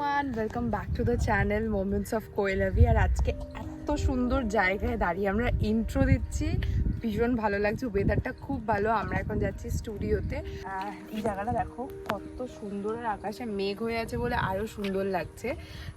Everyone welcome back to the channel moments of কোয়েলাভি আর আজকে এত সুন্দর জায়গায় দাঁড়িয়ে আমরা ইন্ট্রো দিচ্ছি। ভীষণ ভালো লাগছে ওয়েদারটা খুব ভালো। আমরা এখন যাচ্ছি স্টুডিওতে এই জায়গাটা দেখো, কত সুন্দর আর আকাশে মেঘ হয়ে আছে বলে আরও সুন্দর লাগছে।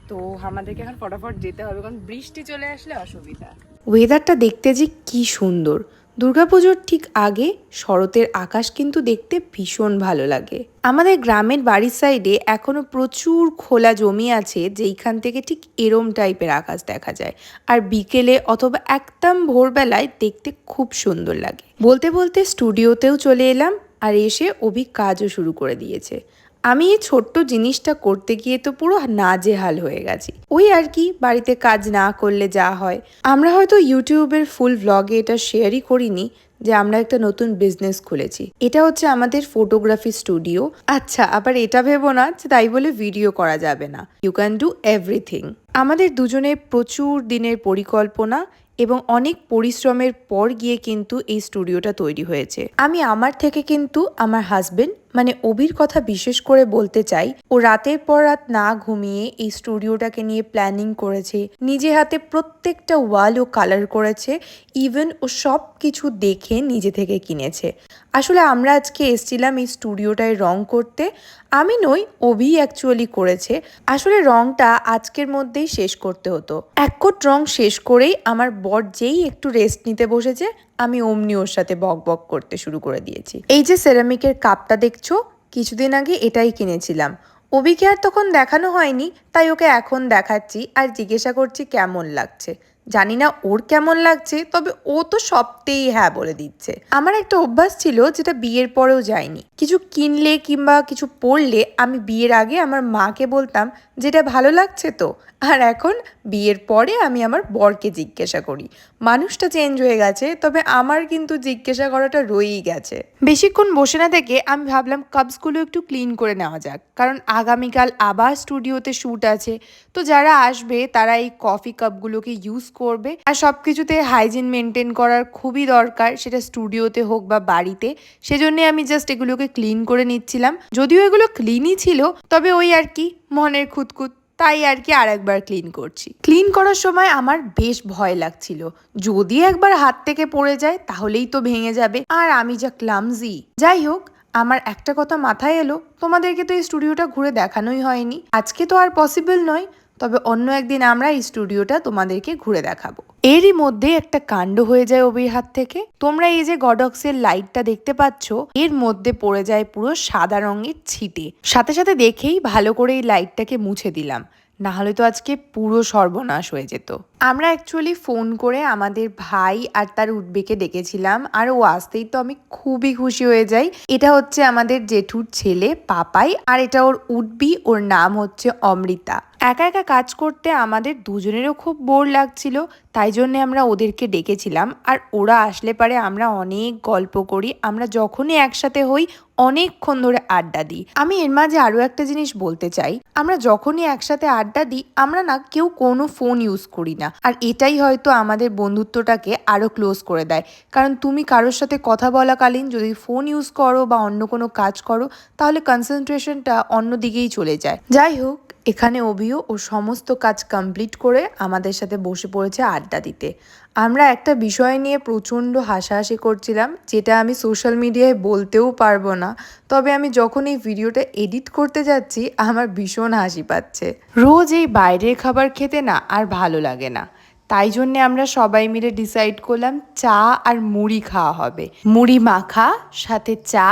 তো আমাদেরকে এখন ফটাফট যেতে হবে, কারণ বৃষ্টি চলে আসলে অসুবিধা। ওয়েদারটা দেখতে যে কি সুন্দর। দুর্গাপুজোর ঠিক আগে শরতের আকাশ কিন্তু দেখতে ভীষণ ভালো লাগে। আমাদের গ্রামের বাড়ির সাইডে এখনও প্রচুর খোলা জমি আছে, যেইখান থেকে ঠিক এরম টাইপের আকাশ দেখা যায়। আর বিকেলে অথবা একদম ভোরবেলায় দেখতে খুব সুন্দর লাগে। বলতে বলতে স্টুডিওতেও চলে এলাম, আর এসে অভি কাজও শুরু করে দিয়েছে। আমি এই ছোট্ট জিনিসটা করতে গিয়ে তো পুরো নাজেহাল হয়ে গেছি। ওই আর কি, বাড়িতে কাজ না করলে যা হয়। আমরা হয়তো ইউটিউবের ফুল ভ্লগে এটা শেয়ারই করিনি যে আমরা একটা নতুন বিজনেস খুলেছি। এটা হচ্ছে আমাদের ফটোগ্রাফি স্টুডিও আচ্ছা আবার এটা ভেবো না যে তাই বলে ভিডিও করা যাবে না। ইউ ক্যান ডু এভরিথিং আমাদের দুজনের প্রচুর দিনের পরিকল্পনা এবং অনেক পরিশ্রমের পর গিয়ে কিন্তু এই স্টুডিওটা তৈরি হয়েছে। আমি আমার থেকে কিন্তু আমার হাজবেন্ড মানে অবির কথা বিশেষ করে বলতে চাই, ও রাতের পর রাত না ঘুমিয়ে এই স্টুডিওটাকে নিয়ে প্ল্যানিং করেছে। নিজে হাতে প্রত্যেকটা ওয়াল ও কালার করেছে, ইভেন ও সব কিছু দেখে নিজে থেকে কিনেছে। আসলে আমরা আজকে এসছিলাম এই স্টুডিওটায় রং করতে। আমি নই, অভি অ্যাকচুয়ালি করেছে। আসলে রংটা আজকের মধ্যেই শেষ করতে হতো। এক কোট রং শেষ করেই আমার বর যেই একটু রেস্ট নিতে বসেছে আমি অমনি ওর সাথে বক বক করতে শুরু করে দিয়েছি। এই যে সেরামিকের কাপটা দেখছ, কিছুদিন আগে এটাই কিনেছিলাম। অভিকে আর তখন দেখানো হয়নি, তাই ওকে এখন দেখাচ্ছি আর জিজ্ঞাসা করছি কেমন লাগছে। জানি না ওর কেমন লাগছে, তবে ও তো সবতেই হ্যাঁ বলে দিচ্ছে। আমার একটা অভ্যাস ছিল যেটা বিয়ের পরেও যায়নি। কিছু কিনলে কিংবা কিছু পড়লে আমি বিয়ের আগে আমার মাকে বলতাম, যেটা ভালো লাগছে তো? আর এখন বিয়ের পরে আমি আমার বরকে জিজ্ঞাসা করি, মানুষটা চেঞ্জ হয়ে গেছে, তবে আমার কিন্তু জিজ্ঞাসা করাটা রয়েই গেছে। বেশিক্ষণ বসে না থেকে আমি ভাবলাম কাপসগুলো একটু ক্লিন করে নেওয়া যাক। কারণ আগামীকাল আবার স্টুডিওতে শ্যুট আছে। তো যারা আসবে, তারা এই কফি কাপগুলোকে ইউজ করবে। আর সব কিছুতে হাইজিন মেনটেন করার খুবই দরকার, সেটা স্টুডিওতে হোক বা বাড়িতে। সেজন্য আমি জাস্ট এগুলোকে ক্লিন করে নিচ্ছিলাম। যদিও এগুলো ক্লিনই ছিল, তবে ওই আর কি, মনের খুঁতখুত। তাই আর কি আর একবার ক্লিন করছি। ক্লিন করার সময় আমার বেশ ভয় লাগছিল। যদি একবার হাত থেকে পড়ে যায়, তাহলেই তো ভেঙে যাবে। আর আমি যা ক্লামজি যাই হোক, আমার একটা কথা মাথায় এলো, তোমাদেরকে তো এই স্টুডিওটা ঘুরে দেখানোই হয়নি। আজকে তো আর পসিবল নয় তবে অন্য একদিন আমরা এই স্টুডিওটা তোমাদেরকে ঘুরে দেখাবো। এরই মধ্যে একটা কাণ্ড হয়ে যায় অবির হাত থেকে। তোমরা এই যে গডক্সের লাইটটা দেখতে পাচ্ছ, এর মধ্যে পড়ে যায় পুরো সাদা রঙের ছিটে। সাথে সাথে দেখেই ভালো করে এই লাইটটাকে মুছে দিলাম। না হলে তো আজকে পুরো সর্বনাশ হয়ে যেত। আমরা অ্যাকচুয়ালি ফোন করে আমাদের ভাই আর তার উঠবেকে ডেকেছিলাম আর ও আসতেই তো আমি খুবই খুশি হয়ে যাই। এটা হচ্ছে আমাদের জেঠুর ছেলে পাপাই আর এটা ওর উঠবি ওর নাম হচ্ছে অমৃতা। একা একা কাজ করতে আমাদের দুজনেরও খুব বোর লাগছিল, তাই জন্যে আমরা ওদেরকে ডেকেছিলাম আর ওরা আসলে পারে আমরা অনেক গল্প করি, আমরা যখনই একসাথে হই অনেকক্ষণ ধরে আড্ডা দিই। আমি এর মাঝে আরও একটা জিনিস বলতে চাই, আমরা যখনই একসাথে আড্ডা দিই, আমরা না কেউ কোনো ফোন ইউজ করি না। আর এটাই হয়তো আমাদের বন্ধুত্বটাকে আরও ক্লোজ করে দেয়। কারণ তুমি কারোর সাথে কথা বলাকালীন যদি ফোন ইউজ করো বা অন্য কোনো কাজ করো, তাহলে কনসেন্ট্রেশনটা অন্য দিকেই চলে যায়। যাই হোক এখানে অভিও ও সমস্ত কাজ কমপ্লিট করে আমাদের সাথে বসে পড়েছে আড্ডা দিতে। আমরা একটা বিষয় নিয়ে প্রচণ্ড হাসাহাসি করছিলাম, যেটা আমি সোশ্যাল মিডিয়ায় বলতেও পারব না। তবে আমি যখন এই ভিডিওটা এডিট করতে যাচ্ছি, আমার ভীষণ হাসি পাচ্ছে। রোজ এই বাইরের খাবার খেতে না আর ভালো লাগে না। তাই জন্যে আমরা সবাই মিলে ডিসাইড করলাম চা আর মুড়ি খাওয়া হবে। মুড়ি মাখা, সাথে চা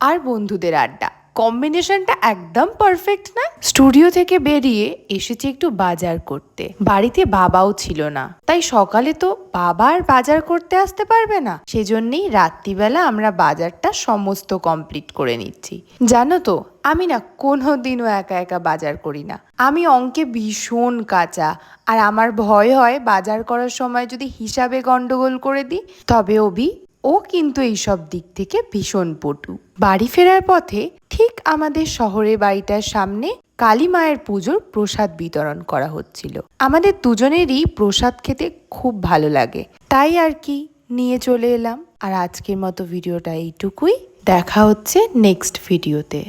আর বন্ধুদের আড্ডা। কম্বিনেশনটা একদম পারফেক্ট না। স্টুডিও থেকে বেরিয়ে এসেছি একটু বাজার করতে। বাড়িতে বাবাও ছিল না। তাই সকালে তো বাবা আর বাজার করতে আসতে পারবে না। সেজন্যই রাত্রিবেলা আমরা বাজারটা সমস্ত কমপ্লিট করে নিচ্ছি। জানো তো, আমি না কোনো দিনও একা একা বাজার করি না। আমি অঙ্কে ভীষণ কাঁচা। আর আমার ভয় হয় বাজার করার সময় যদি হিসাবে গন্ডগোল করে দিই, তবে অভি ও কিন্তু এইসব দিক থেকে ভীষণ পটু। বাড়ি ফেরার পথে ঠিক আমাদের শহরের বাড়িটার সামনে কালী মায়ের পুজোর প্রসাদ বিতরণ করা হচ্ছিল। আমাদের দুজনেরই প্রসাদ খেতে খুব ভালো লাগে। তাই আর কি, নিয়ে চলে এলাম। আর আজকের মতো ভিডিওটা এইটুকুই। দেখা হচ্ছে নেক্সট ভিডিওতে